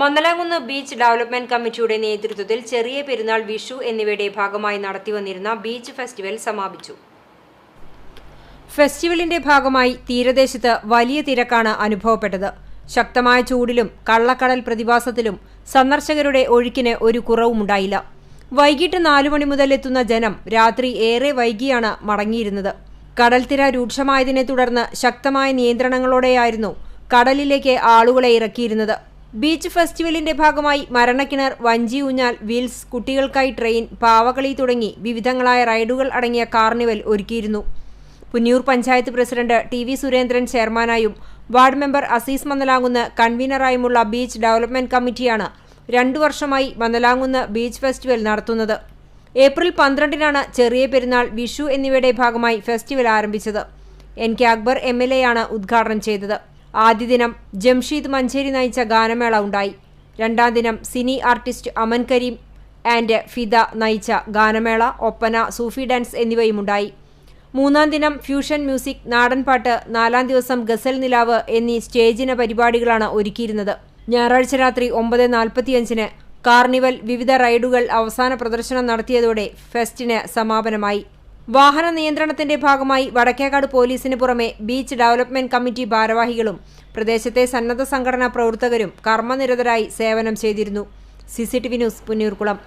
Mandalamkunnu beach development കമ്മിറ്റിയുടെ നേതൃത്വത്തിൽ ചെറിയ പെരുന്നാൾ വിഷു എന്നിവയുടെ ഭാഗമായി നടത്തിവന്നിരുന്ന ബീച്ച് ഫെസ്റ്റിവൽ സമാപിച്ചു. ഫെസ്റ്റിവലിന്റെ ഭാഗമായി തീരദേശത്ത് വലിയ തിരക്കാണ് അനുഭവപ്പെട്ടത്. ശക്തമായ ചൂടിലും കള്ളക്കടൽ പ്രതിഭാസത്തിലും സന്ദർശകരുടെ ഒഴുക്കിന് ഒരു കുറവുമുണ്ടായില്ല വൈകിട്ട് നാലു മണി മുതൽ എത്തുന്ന ജനം രാത്രി ഏറെ വൈകിയാണ് മടങ്ങിയിരുന്നത്. കടൽത്തിര രൂക്ഷമായതിനെ തുടർന്ന് ശക്തമായ നിയന്ത്രണങ്ങളോടെയായിരുന്നു കടലിലേക്ക് ആളുകളെ ഇറക്കിയിരുന്നത്. ബീച്ച് ഫെസ്റ്റിവലിന്റെ ഭാഗമായി മരണക്കിണർ വഞ്ചി ഊഞ്ഞാൽ വീൽസ് കുട്ടികൾക്കായി ട്രെയിൻ പാവകളി തുടങ്ങി വിവിധങ്ങളായ റൈഡുകൾ അടങ്ങിയ കാർണിവൽ ഒരുക്കിയിരുന്നു. Punniyur panchayat president T V Surendran ചെയർമാനായും ward member Azeez Mannalamkunnu കൺവീനറായുമുള്ള ബീച്ച് ഡെവലപ്മെന്റ് കമ്മിറ്റിയാണ് രണ്ടു വർഷമായി മന്നലാങ്കുന്ന് ബീച്ച് ഫെസ്റ്റിവൽ നടത്തുന്നത്. ഏപ്രിൽ പന്ത്രണ്ടിനാണ് ചെറിയ പെരുന്നാൾ വിഷു എന്നിവയുടെ ഭാഗമായി ഫെസ്റ്റിവൽ ആരംഭിച്ചത്. N K Akbar M L എയാണ് ഉദ്ഘാടനം ചെയ്തത്. ആദ്യ ദിനം ജംഷീദ് മഞ്ചേരി നയിച്ച ഗാനമേള ഉണ്ടായി. രണ്ടാം ദിനം cine artist Aman Kareem and Fida നയിച്ച ഗാനമേള ഒപ്പന സൂഫി ഡാൻസ് എന്നിവയും ഉണ്ടായി മൂന്നാം ദിനം ഫ്യൂഷൻ മ്യൂസിക് നാടൻപാട്ട് നാലാം ദിവസം ഗസൽ നിലാവ് എന്നീ സ്റ്റേജിന പരിപാടികളാണ് ഒരുക്കിയിരുന്നത്. ഞായറാഴ്ച രാത്രി ഒമ്പത് നാൽപ്പത്തിയഞ്ചിന് കാർണിവൽ വിവിധ റൈഡുകൾ അവസാന പ്രദർശനം നടത്തിയതോടെ ഫെസ്റ്റിന് സമാപനമായി. വാഹന നിയന്ത്രണത്തിന്റെ ഭാഗമായി വടക്കേക്കാട് പോലീസിന് പുറമെ ബീച്ച് ഡെവലപ്മെന്റ് കമ്മിറ്റി ഭാരവാഹികളും പ്രദേശത്തെ സന്നദ്ധ സംഘടനാ പ്രവർത്തകരും കർമ്മനിരതരായി സേവനം ചെയ്തിരുന്നു. CCTV news Punnoorkulam